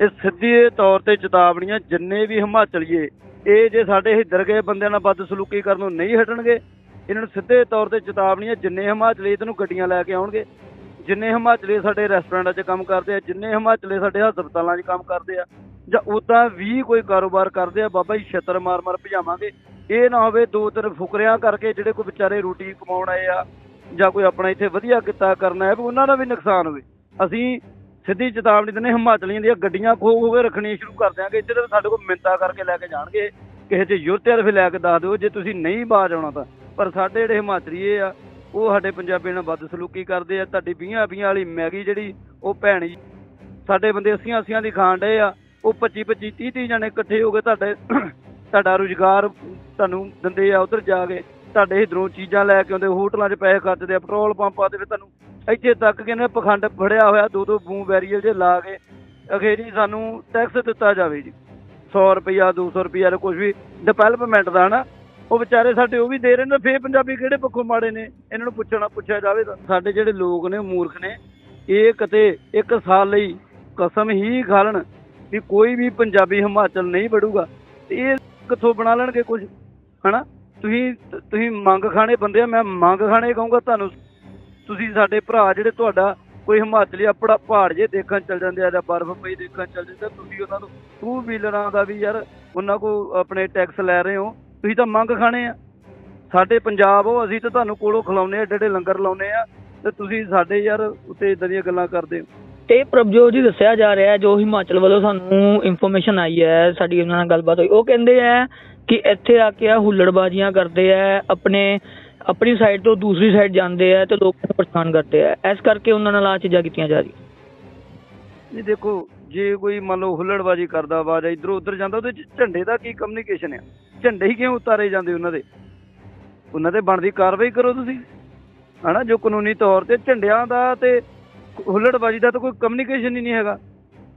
ਇਹ ਸਿੱਧੇ ਤੌਰ ਤੇ ਚੇਤਾਵਨੀਆਂ ਜਿੰਨੇ ਵੀ ਹਿਮਾਚਲੀਏ, ਇਹ ਜੇ ਸਾਡੇ ਹਿੱਦਰ ਗਏ ਬੰਦਿਆਂ ਨਾਲ ਬਦਸਲੂਕੀ ਕਰਨ ਨੂੰ ਨਹੀਂ ਹਟਣਗੇ, ਇਹਨਾਂ ਨੂੰ ਸਿੱਧੇ ਤੌਰ ਤੇ ਚੇਤਾਵਨੀਆਂ ਜਿੰਨੇ ਹਿਮਾਚਲੀ ਇਹਨੂੰ ਗੱਡੀਆਂ ਲੈ ਕੇ ਆਉਣਗੇ, ਜਿੰਨੇ ਹਿਮਾਚਲੀ ਸਾਡੇ ਰੈਸਟੋਰੈਂਟਾਂ 'ਚ ਕੰਮ ਕਰਦੇ ਆ, ਜਿੰਨੇ ਹਿਮਾਚਲੀ ਸਾਡੇ ਹਸਪਤਾਲਾਂ 'ਚ ਕੰਮ ਕਰਦੇ ਆ, ਜਾਂ ਉਦਾਂ ਵੀ ਕੋਈ ਕਾਰੋਬਾਰ ਕਰਦੇ ਆ, ਬਾਬਾ ਜੀ ਛੱਤਰ ਮਾਰ ਮਾਰ ਭਜਾਵਾਂਗੇ, ਇਹ ਨਾ ਹੋਵੇ ਦੋ ਤਿੰਨ ਫੁਕਰਿਆਂ ਕਰਕੇ ਜਿਹੜੇ ਕੋਈ ਵਿਚਾਰੇ ਰੋਟੀ ਕਮਾਉਣ ਆਏ ਆ, ਜਾਂ ਕੋਈ ਆਪਣਾ ਇੱਥੇ ਵਧੀਆ ਕਿੱਤਾ ਕਰਨਾ ਹੈ, ਵੀ ਉਹਨਾਂ ਦਾ ਵੀ ਨੁਕਸਾਨ ਹੋਵੇ। ਅਸੀਂ ਸਿੱਧੀ ਚੇਤਾਵਨੀ ਦਿੰਦੇ ਹਿਮਾਚਲੀਆਂ ਦੀਆਂ ਗੱਡੀਆਂ ਖੋ ਖੋ ਕੇ ਰੱਖਣੀਆਂ ਸ਼ੁਰੂ ਕਰ ਦਿਆਂਗੇ। ਇੱਥੇ ਤਾਂ ਸਾਡੇ ਕੋਲ ਮਿੰਤਾ ਕਰਕੇ ਲੈ ਕੇ ਜਾਣਗੇ। ਕਿਸੇ 'ਚ ਯੁਰਤਿਆ ਫਿਰ ਲੈ ਕੇ ਦੱਸ ਦਿਓ। ਜੇ ਤੁਸੀਂ ਨਹੀਂ ਬਾਜ ਆਉਣਾ ਤਾਂ। ਪਰ ਸਾਡੇ ਜਿਹੜੇ ਹਿਮਾਚਲੀਏ ਆ, ਉਹ ਸਾਡੇ ਪੰਜਾਬੀਆਂ ਨਾਲ ਵੱਧ ਸਲੂਕੀ ਕਰਦੇ ਆ। ਤੁਹਾਡੀ 20 20 ਵਾਲੀ ਮੈਗੀ ਜਿਹੜੀ, ਉਹ ਭੈਣ ਸਾਡੇ ਬੰਦੇ 80 80 ਦੀ ਖਾਣ ਡਏ ਆ। ਉਹ 25 25 30 30 ਜਣੇ ਇਕੱਠੇ ਹੋ ਕੇ ਤੁਹਾਡੇ, ਤੁਹਾਡਾ ਰੁਜ਼ਗਾਰ ਤੁਹਾਨੂੰ ਦਿੰਦੇ ਆ। ਉਧਰ ਜਾ ਕੇ ਤੁਹਾਡੇ ਇਧਰੋਂ ਚੀਜ਼ਾਂ ਲੈ ਕੇ ਆਉਂਦੇ, ਹੋਟਲਾਂ 'ਚ ਪੈਸੇ ਖਰਚਦੇ ਆ, ਪੈਟਰੋਲ ਪੰਪਾਂ ਤੇ ਵੀ ਤੁਹਾਨੂੰ ਇੱਥੇ ਤੱਕ ਕਿ ਇਹਨੇ ਪਖੰਡ ਫੜਿਆ ਹੋਇਆ, ਦੋ ਦੋ ਬੂਮ ਬੈਰੀਅਰ ਜੇ ਲਾ ਕੇ ਅਖੇਰੀ ਸਾਨੂੰ ਟੈਕਸ ਦਿੱਤਾ ਜਾਵੇ ਜੀ। 100 ਰੁਪਈਆ 200 ਰੁਪਈਆ ਕੁਝ ਵੀ ਡਿਵੈਲਪਮੈਂਟ ਦਾ ਨਾ ਉਹ ਵਿਚਾਰੇ ਸਾਡੇ ਉਹ ਵੀ ਦੇ ਰਹੇ ਨੇ, ਫੇਰ ਪੰਜਾਬੀ ਕਿਹੜੇ ਪੱਖੋਂ ਮਾੜੇ ਨੇ? ਇਹਨਾਂ ਨੂੰ ਪੁੱਛਣਾ, ਪੁੱਛਿਆ ਜਾਵੇ ਸਾਡੇ ਜਿਹੜੇ ਲੋਕ ਨੇ, ਮੂਰਖ ਨੇ, ਇਹ ਕਦੇ ਇੱਕ ਸਾਲ ਲਈ ਕਸਮ ਹੀ ਖਾਲਣ ਵੀ ਕੋਈ ਵੀ ਪੰਜਾਬੀ ਹਿਮਾਚਲ ਨਹੀਂ ਵੜੂਗਾ, ਤੇ ਇਹ ਕਿੱਥੋਂ ਬਣਾ ਲੈਣਗੇ ਕੁਝ ਹਨਾ? ਤੁਸੀਂ ਤੁਸੀਂ ਮੰਗ ਖਾਣੇ ਬੰਦੇ ਆ, ਮੈਂ ਮੰਗ ਖਾਣੇ ਕਹੂੰਗਾ ਤੁਹਾਨੂੰ। ਤੁਸੀਂ ਸਾਡੇ ਭਰਾ ਜਿਹੜੇ ਤੁਹਾਡਾ ਕੋਈ ਹਿਮਾਚਲੀ ਆਪਣਾ ਪਹਾੜ ਜੇ ਦੇਖਣ ਚੱਲ ਜਾਂਦੇ ਆ ਜਾਂ ਬਰਫ਼ ਪਈ ਦੇਖਣ ਚੱਲ ਜਾਂਦੇ ਤੁਸੀਂ ਉਹਨਾਂ ਨੂੰ ਟੂ ਵੀਲਰਾਂ ਦਾ ਵੀ ਯਾਰ ਉਹਨਾਂ ਕੋ ਆਪਣੇ ਟੈਕਸ ਲੈ ਰਹੇ ਹੋ, ਤੁਸੀਂ ਤਾਂ ਮੰਗ ਖਾਣੇ ਆ। ਸਾਡੇ ਪੰਜਾਬ ਉਹ, ਅਸੀਂ ਤਾਂ ਤੁਹਾਨੂੰ ਕੋਲੋਂ ਖਿਲਾਉਂਦੇ ਆ ਏਡੇ ਏਡੇ ਲੰਗਰ ਲਾਉਂਦੇ ਆ, ਤੇ ਤੁਸੀਂ ਸਾਡੇ ਯਾਰ ਉੱਤੇ ਇਦਾਂ ਦੀਆਂ ਗੱਲਾਂ ਕਰਦੇ ਹੋ। ਤੇ ਪ੍ਰਭਜੋਤ ਜੀ ਦੱਸਿਆ ਜਾ ਰਿਹਾ ਜੋ ਹਿਮਾਚਲ ਵੱਲੋਂ ਸਾਨੂੰ ਇਨਫੋਰਮੇਸ਼ਨ ਆਈ ਹੈ, ਸਾਡੀ ਉਹਨਾਂ ਨਾਲ ਗੱਲਬਾਤ ਹੋਈ। ਉਹ ਕਹਿੰਦੇ ਆ ਕਿ ਇੱਥੇ ਆ ਕੇ ਆ ਹੁੱਲੜਬਾਜ਼ੀਆਂ ਕਰਦੇ ਆ ਆਪਣੇ, ਆਪਣੀ ਸਾਈਡ ਤੋਂ ਦੂਸਰੀ ਸਾਈਡ ਜਾਂਦੇ ਆ ਤੇ ਲੋਕਾਂ ਨੂੰ ਪਰੇਸ਼ਾਨ ਕਰਦੇ ਆ ਇਸ ਕਰਕੇ ਉਹਨਾਂ ਨਾਲ ਆ ਚੀਜ਼ਾਂ ਕੀਤੀਆਂ ਜਾ ਰਹੀਆਂ। ਜੀ ਦੇਖੋ, ਜੇ ਕੋਈ ਮੰਨ ਲਓ ਹੁੱਲੜਬਾਜੀ ਕਰਦਾ ਵਾ ਜਾਂ ਇਧਰੋਂ ਉਧਰ ਜਾਂਦਾ, ਉਹਦੇ ਝੰਡੇ ਦਾ ਕੀ ਕਮਿਊਨੀਕੇਸ਼ਨ ਆ? ਝੰਡੇ ਹੀ ਕਿਉਂ ਉਤਾਰੇ ਜਾਂਦੇ ਉਹਨਾਂ ਦੇ? ਉਹਨਾਂ ਤੇ ਬਣਦੀ ਕਾਰਵਾਈ ਕਰੋ ਤੁਸੀਂ। ਹਨਾ, ਜੋ ਕਾਨੂੰਨੀ ਤੌਰ ਤੇ ਝੰਡਿਆਂ ਦਾ ਤੇ ਹੁੱਲੜਬਾਜੀ ਦਾ ਤਾਂ ਕੋਈ ਕਮਿਊਨੀਕੇਸ਼ਨ ਹੀ ਨਹੀਂ ਹੈਗਾ।